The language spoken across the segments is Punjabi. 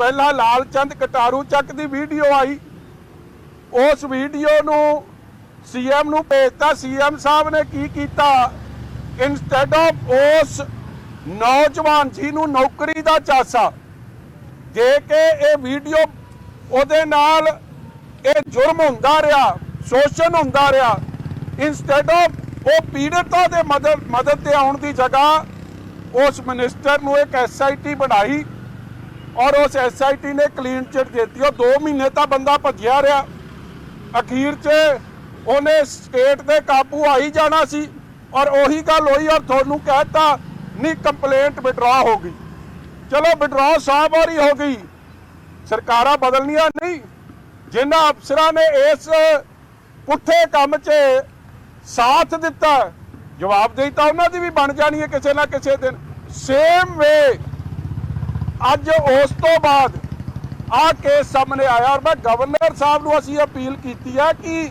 ਪਹਿਲਾਂ ਲਾਲ ਚੰਦ ਕਟਾਰੂ ਚੱਕ ਦੀ ਵੀਡੀਓ ਆਈ। ਉਸ ਵੀਡੀਓ ਨੂੰ ਸੀਐਮ ਨੂੰ ਭੇਜਤਾ। ਸੀਐਮ ਸਾਹਿਬ ਨੇ ਕੀ ਕੀਤਾ? ਇਨਸਟੈਡ ਆਫ ਉਸ ਨੌਜਵਾਨ ਜੀ ਨੂੰ ਨੌਕਰੀ ਦਾ ਚਾਸਾ, ਜੇ ਕਿ ਇਹ ਵੀਡੀਓ ਉਹਦੇ ਨਾਲ ਇਹ ਜੁਰਮ ਹੁੰਦਾ ਰਿਹਾ, ਸ਼ੋਸ਼ਣ ਹੁੰਦਾ ਰਿਹਾ ਇਨਸਟੈਡ ਆਫ ਉਹ ਪੀੜਤਾਂ ਦੇ ਮਦਦ ਮਦਦ ਤੇ ਆਉਣ ਦੀ ਜਗ੍ਹਾ, ਉਸ ਮਿਨਿਸਟਰ ਨੂੰ ਇੱਕ ਐਸਆਈਟੀ ਬਣਾਈ। ਔਰ ਉਸ ਐਸਆਈਟੀ ਨੇ ਕਲੀਨ ਚਿਟ ਦਿੱਤੀ ਉਹ 2 ਮਹੀਨੇ ਤਾਂ ਬੰਦਾ ਭੱਜਿਆ ਰਿਹਾ। ਅਖੀਰ 'ਚ ਉਹਨੇ ਸਟੇਟ ਦੇ ਕਾਬੂ ਆਈ ਜਾਣਾ ਸੀ। ਔਰ ਉਹੀ ਗੱਲ ਹੋਈ ਔਰ ਤੁਹਾਨੂੰ ਕਹਿਤਾ, ਨਹੀਂ ਕੰਪਲੇਂਟ ਵਿਡਰਾ ਹੋ ਗਈ। ਚਲੋ ਵਿਡਰਾ ਸਾਹਿਬ ਵਾਰੀ ਹੋ ਗਈ। ਸਰਕਾਰਾਂ ਬਦਲਣੀਆਂ ਨਹੀਂ। ਜਿਨ੍ਹਾਂ ਅਫਸਰਾਂ ਨੇ ਇਸ ਪੁੱਠੇ ਕੰਮ 'ਚ ਸਾਥ ਦਿੱਤਾ, ਜਵਾਬਦੇਹੀ ਤਾਂ ਉਹਨਾਂ ਦੀ ਵੀ ਬਣ ਜਾਣੀ ਹੈ ਕਿਸੇ ਨਾ ਕਿਸੇ ਦਿਨ। ਸੇਮ ਵੇ ਅੱਜ ਉਸ ਤੋਂ ਬਾਅਦ ਆਹ ਕੇਸ ਸਾਹਮਣੇ ਆਇਆ ਔਰ ਮੈਂ ਗਵਰਨਰ ਸਾਹਿਬ ਨੂੰ ਅਸੀਂ ਅਪੀਲ ਕੀਤੀ ਹੈ ਕਿ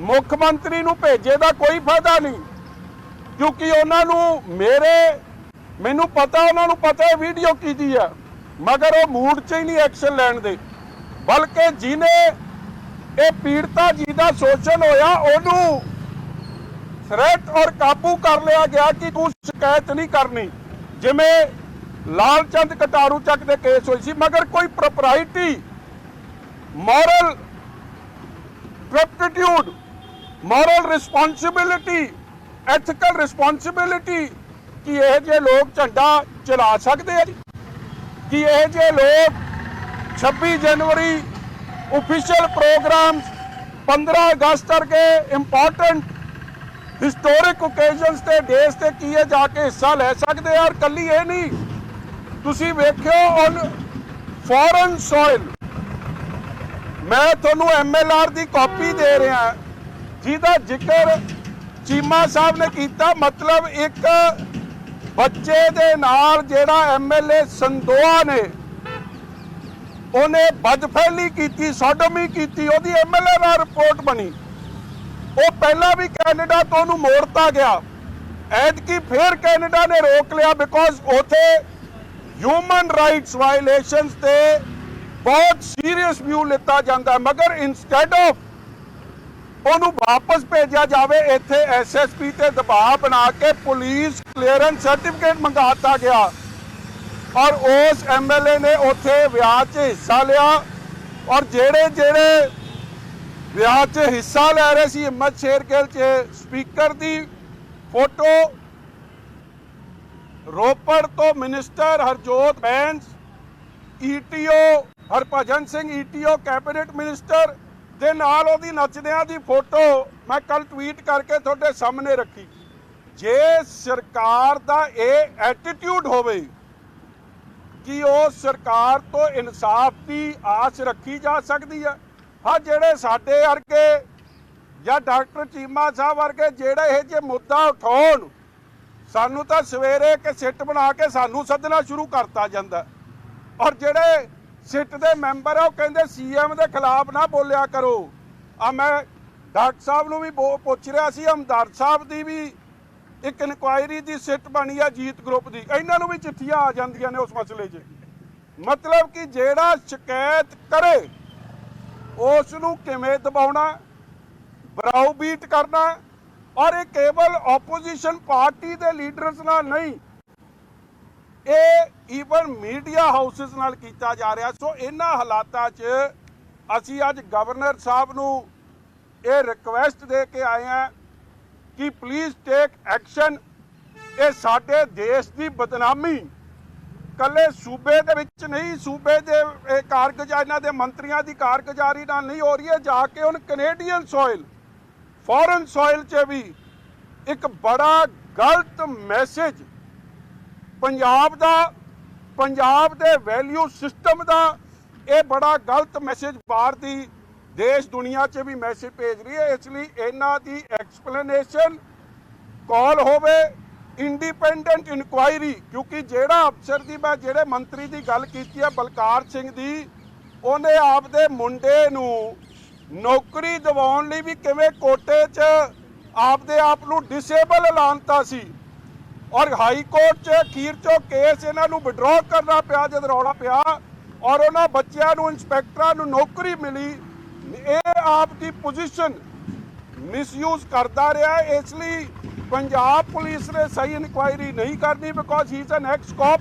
ਮੁੱਖ ਮੰਤਰੀ ਨੂੰ ਭੇਜੇ ਦਾ ਕੋਈ ਫਾਇਦਾ ਨਹੀਂ, ਕਿਉਂਕਿ ਉਹਨਾਂ ਨੂੰ ਮੇਰੇ, ਮੈਨੂੰ ਪਤਾ ਉਹਨਾਂ ਨੂੰ ਪਤਾ ਹੈ ਵੀਡੀਓ ਕੀਤੀ ਹੈ ਮਗਰ ਉਹ ਮੂਡ 'ਚ ਹੀ ਨਹੀਂ ਐਕਸ਼ਨ ਲੈਣ ਦੇ, ਬਲਕਿ ਜਿਨੇ ਇਹ ਪੀੜਤਾ ਜੀ ਦਾ ਸ਼ੋਸ਼ਣ ਹੋਇਆ ਉਹਨੂੰ ਥ੍ਰੈਟ ਔਰ ਕਾਬੂ ਕਰ ਲਿਆ ਗਿਆ ਕਿ ਤੂੰ ਸ਼ਿਕਾਇਤ ਨਹੀਂ ਕਰਨੀ, ਜਿਵੇਂ ਲਾਲ ਚੰਦ ਕਟਾਰੂ ਚੱਕ ਦੇ ਕੇਸ ਹੋਈ ਸੀ, ਮਗਰ ਕੋਈ propriety moral rectitude moral responsibility ethical responsibility ਕਿ ਇਹ ਜੇ ਲੋਕ ਝੰਡਾ ਚਲਾ ਸਕਦੇ ਆ ਕਿ ਇਹ ਜੇ ਲੋਕ 26 ਜਨਵਰੀ ਅਫੀਸ਼ੀਅਲ ਪ੍ਰੋਗਰਾਮ 15 ਅਗਸਤ ਕਰਕੇ ਇੰਪੋਰਟੈਂਟ ਹਿਸਟੋਰਿਕ ਓਕੇਜਨਸ ਤੇ ਦੇਸ਼ ਤੇ ਕੀ ਜਾ ਕੇ ਹਿੱਸਾ ਲੈ ਸਕਦੇ ਆ, ਔਰ ਕੱਲੀ ਇਹ ਨਹੀਂ ਤੁਸੀਂ ਵੇਖਿਓ ਔਨ ਫੋਰਨ ਸੋਇਲ ਮੈਂ ਤੁਹਾਨੂੰ ਐਮਐਲਆਰ ਦੀ ਕਾਪੀ ਦੇ ਰਿਹਾ। ਜਿਹਦਾ ਜ਼ਿਕਰ ਚੀਮਾ ਸਾਹਿਬ ਨੇ ਕੀਤਾ। ਮਤਲਬ ਇੱਕ ਬੱਚੇ ਦੇ ਨਾਲ ਜਿਹੜਾ ਐਮਐਲਏ ਸੰਦੋਆ ਨੇ, ਉਹਨੇ ਬਦਫੈਲੀ ਕੀਤੀ, ਸੋਡੋਮੀ ਕੀਤੀ, ਉਹਦੀ ਐਮਐਲਏ ਨਾਲ ਰਿਪੋਰਟ ਬਣੀ। ਉਹ ਪਹਿਲਾਂ ਵੀ ਕੈਨੇਡਾ ਤੋਂ ਉਹਨੂੰ ਮੋੜਤਾ ਗਿਆ। ਐਤਕੀ ਫੇਰ ਕੈਨੇਡਾ ਨੇ ਰੋਕ ਲਿਆ ਬਿਕੋਜ਼ ਉਥੇ ਹਿਊਮਨ ਰਾਈਟਸ ਵਾਇਲੇਸ਼ਨਸ ਤੇ ਬਹੁਤ ਸੀਰੀਅਸ ਵਿਊ ਲਿੱਤਾ ਜਾਂਦਾ ਮਗਰ ਇਨਸਟੈਡ ਆਫ ਉਹਨੂੰ ਵਾਪਸ ਭੇਜਿਆ ਜਾਵੇ, ਇੱਥੇ ਐਸਐਸਪੀ ਤੇ ਦਬਾਅ ਬਣਾ ਕੇ ਪੁਲਿਸ ਕਲੀਅਰੈਂਸ ਸਰਟੀਫਿਕੇਟ ਮੰਗਾਤਾ ਗਿਆ। ਔਰ ਉਸ ਐਮਐਲਏ ਨੇ ਉੱਥੇ ਵਿਆਹ 'ਚ ਹਿੱਸਾ ਲਿਆ। ਔਰ ਜਿਹੜੇ ਜਿਹੜੇ ਵਿਆਹ 'ਚ ਹਿੱਸਾ ਲੈ ਰਹੇ ਸੀ, ਹਿੰਮਤ ਸ਼ੇਰਗਿੱਲ 'ਚ ਸਪੀਕਰ ਦੀ ਫੋਟੋ ਰੋਪੜ ਤੋਂ minister Harjot Bains ETO Harbhajan Singh ETO cabinet minister ਦੇ ਨਾਲ ਉਹਦੀ ਨੱਚਦਿਆਂ ਦੀ ਫੋਟੋ ਮੈਂ ਕੱਲ ਟਵੀਟ ਕਰਕੇ ਤੁਹਾਡੇ ਸਾਹਮਣੇ ਰੱਖੀ। ਜੇ ਸਰਕਾਰ ਦਾ ਇਹ ਐਟੀਟਿਊਡ ਹੋਵੇ ਕਿ ਉਹ ਸਰਕਾਰ ਤੋਂ ਇਨਸਾਫ ਦੀ ਆਸ ਰੱਖੀ ਜਾ ਸਕਦੀ ਹੈ ਹਾਂ ਜਿਹੜੇ ਸਾਡੇ ਵਰਗੇ ਜਾਂ ਡਾਕਟਰ ਚੀਮਾ ਸਾਹਿਬ ਵਰਗੇ ਜਿਹੜੇ ਇਹ ਜੇ ਮੁੱਦਾ ਉਠਾਉਣ ਸਾਨੂੰ ਤਾਂ ਸਵੇਰੇ ਕਿ ਸਿੱਟ ਬਣਾ ਕੇ ਸਾਨੂੰ ਸੱਦਣਾ ਸ਼ੁਰੂ ਕਰਤਾ ਜਾਂਦਾ। ਔਰ ਜਿਹੜੇ ਸਿੱਟ ਦੇ ਮੈਂਬਰ ਆ, ਉਹ ਕਹਿੰਦੇ ਸੀਐਮ ਦੇ ਖਿਲਾਫ ਨਾ ਬੋਲਿਆ ਕਰੋ। ਆ ਮੈਂ ਡਾਕਟਰ ਸਾਹਿਬ ਨੂੰ ਵੀ ਪੁੱਛ ਰਿਹਾ ਸੀ, ਹਮਦਰਦ ਸਾਹਿਬ ਦੀ ਵੀ ਇੱਕ ਇਨਕੁਆਇਰੀ ਦੀ ਸਿੱਟ ਬਣੀ ਆ ਜੀਤ ਗਰੁੱਪ ਦੀ। ਇਹਨਾਂ ਨੂੰ ਵੀ ਚਿੱਠੀਆਂ ਆ ਜਾਂਦੀਆਂ ਨੇ ਉਸ ਮਸਲੇ 'ਚ। ਮਤਲਬ ਕਿ ਜਿਹੜਾ ਸ਼ਿਕਾਇਤ ਕਰੇ, ਉਸ ਨੂੰ ਕਿਵੇਂ ਦਬਾਉਣਾ ਬਰਾਉ ਬੀਟ ਕਰਨਾ ਔਰ ਇਹ ਕੇਵਲ ਆਪੋਜੀਸ਼ਨ ਪਾਰਟੀ ਦੇ ਲੀਡਰਸ ਨਾਲ ਨਹੀਂ, ਇਹ ਈਵਨ ਮੀਡੀਆ ਹਾਊਸਸ ਨਾਲ ਕੀਤਾ ਜਾ ਰਿਹਾ। ਸੋ ਇਹਨਾਂ ਹਾਲਾਤਾਂ 'ਚ ਅਸੀਂ ਅੱਜ ਗਵਰਨਰ ਸਾਹਿਬ ਨੂੰ ਇਹ ਰਿਕਵੈਸਟ ਦੇ ਕੇ ਆਏ ਹਾਂ ਕਿ ਪਲੀਜ਼ ਟੇਕ ਐਕਸ਼ਨ ਇਹ ਸਾਡੇ ਦੇਸ਼ ਦੀ ਬਦਨਾਮੀ। ਕੱਲੇ ਸੂਬੇ ਦੇ ਵਿੱਚ ਨਹੀਂ, ਸੂਬੇ ਦੇ, ਇਹ ਕਾਰਗੁਜ਼ਾਰੀ, ਇਹਨਾਂ ਦੇ ਮੰਤਰੀਆਂ ਦੀ ਕਾਰਗੁਜ਼ਾਰੀ ਨਾਲ ਨਹੀਂ ਹੋ ਰਹੀ ਹੈ। ਜਾ ਕੇ ਹੁਣ ਕੈਨੇਡੀਅਨ ਸੋਇਲ ਫੋਰਨ ਸੋਇਲ 'ਚ ਵੀ ਇੱਕ ਬੜਾ ਗਲਤ ਮੈਸੇਜ ਪੰਜਾਬ ਦਾ, ਪੰਜਾਬ ਦੇ ਵੈਲਿਊ ਸਿਸਟਮ ਦਾ, ਇਹ ਬੜਾ ਗਲਤ ਮੈਸੇਜ ਬਾਹਰ ਦੀ ਦੇਸ਼ ਦੁਨੀਆ 'ਚ ਵੀ ਮੈਸੇਜ ਭੇਜ ਰਹੀ ਹੈ। ਇਸ ਲਈ ਇਹਨਾਂ ਦੀ ਐਕਸਪਲੇਨੇਸ਼ਨ ਕਾਲ ਹੋਵੇ, ਇੰਡੀਪੈਂਡੈਂਟ ਇਨਕੁਆਇਰੀ, ਕਿਉਂਕਿ ਜਿਹੜਾ ਅਫਸਰ ਦੀ, ਮੈਂ ਜਿਹੜੇ ਮੰਤਰੀ ਦੀ ਗੱਲ ਕੀਤੀ ਹੈ, ਬਲਕਾਰ ਸਿੰਘ ਦੀ, ਉਹਨੇ ਆਪਦੇ ਮੁੰਡੇ ਨੂੰ ਨੌਕਰੀ ਦਿਵਾਉਣ ਲਈ ਵੀ ਕਿਵੇਂ ਕੋਟੇ 'ਚ ਆਪਦੇ ਆਪ ਨੂੰ ਡਿਸੇਬਲ ਐਲਾਨਤਾ ਸੀ। ਔਰ ਹਾਈ ਕੋਰਟ 'ਚ ਅਖੀਰ 'ਚੋਂ ਕੇਸ ਇਹਨਾਂ ਨੂੰ ਵਿਡਰਾਅ ਕਰਨਾ ਪਿਆ ਜਦ ਰੌਲਾ ਪਿਆ ਔਰ ਉਹਨਾਂ ਬੱਚਿਆਂ ਨੂੰ, ਇੰਸਪੈਕਟਰਾਂ ਨੂੰ ਨੌਕਰੀ ਮਿਲੀ। ਇਹ ਆਪ ਦੀ ਪੋਜੀਸ਼ਨ ਮਿਸਯੂਜ਼ ਕਰਦਾ ਰਿਹਾ। ਇਸ ਲਈ ਪੰਜਾਬ ਪੁਲਿਸ ਨੇ ਸਹੀ ਇਨਕੁਆਇਰੀ ਨਹੀਂ ਕਰਨੀ because he is an ex cop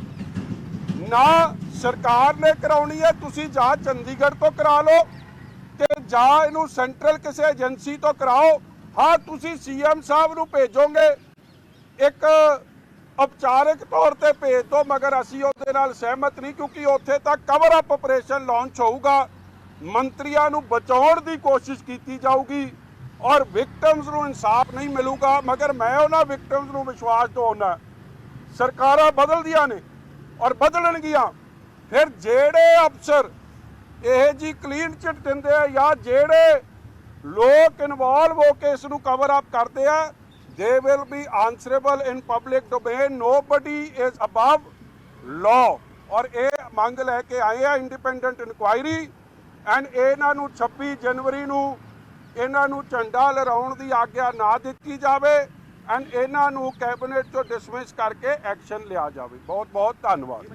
ਨਾ ਸਰਕਾਰ ਨੇ ਕਰਾਉਣੀ ਹੈ, ਤੁਸੀਂ ਜਾਂ ਚੰਡੀਗੜ੍ਹ ਤੋਂ ਕਰਾ ਲਓ। ਤੇ ਇਹਨੂੰ ਸੈਂਟਰਲ ਕਿਸੇ ਏਜੰਸੀ ਤੋਂ ਕਰਾਓ। ਹਾਂ, ਤੁਸੀਂ ਸੀਐਮ ਸਾਹਿਬ ਨੂੰ ਭੇਜੋਗੇ। ਇੱਕ ਔਪਚਾਰਿਕ ਤੌਰ ਤੇ ਭੇਜ ਦਿਓ, ਮਗਰ ਅਸੀਂ ਉਹਦੇ ਨਾਲ ਸਹਿਮਤ ਨਹੀਂ, ਕਿਉਂਕਿ ਉੱਥੇ ਤਾਂ ਕਵਰ ਅਪ ਆਪਰੇਸ਼ਨ ਲਾਂਚ ਹੋਊਗਾ। ਮੰਤਰੀਆਂ ਨੂੰ ਬਚਾਉਣ ਦੀ ਕੋਸ਼ਿਸ਼ ਕੀਤੀ ਜਾਊਗੀ ਔਰ ਵਿਕਟਮਸ ਨੂੰ ਇਨਸਾਫ ਨਹੀਂ ਮਿਲੂਗਾ, ਮਗਰ ਮੈਂ ਉਹਨਾਂ ਵਿਕਟਮਸ ਨੂੰ ਵਿਸ਼ਵਾਸ ਦਿਵਾਉਣਾ ਸਰਕਾਰਾਂ ਬਦਲਦੀਆਂ ਨੇ ਔਰ ਬਦਲਣਗੀਆਂ। ਫਿਰ ਜਿਹੜੇ ਅਫਸਰ ਇਹ ਜੀ ਕਲੀਨ ਚਿੱਟ ਦਿੰਦੇ ਆ ਜਾਂ ਜਿਹੜੇ ਲੋਕ ਇਨਵੋਲਵ ਹੋ ਕੇ ਇਸ ਨੂੰ ਕਵਰ ਅਪ ਕਰਦੇ ਆ they will be answerable in public domain nobody is above law ਔਰ ਇਹ ਮੰਗ ਲੈ ਕੇ ਆਏ ਆ ਇੰਡੀਪੈਂਡੈਂਟ ਇਨਕੁਆਇਰੀ ਐਂਡ ਇਹਨਾਂ ਨੂੰ 26 ਜਨਵਰੀ ਨੂੰ ਇਹਨਾਂ ਨੂੰ ਝੰਡਾ ਲਹਿਰਾਉਣ ਦੀ ਆਗਿਆ ਨਾ ਦਿੱਤੀ ਜਾਵੇ ਐਂਡ ਇਹਨਾਂ ਨੂੰ ਕੈਬਨਿਟ ਤੋਂ ਡਿਸਮਿਸ ਕਰਕੇ ਐਕਸ਼ਨ ਲਿਆ ਜਾਵੇ। ਬਹੁਤ ਬਹੁਤ ਧੰਨਵਾਦ।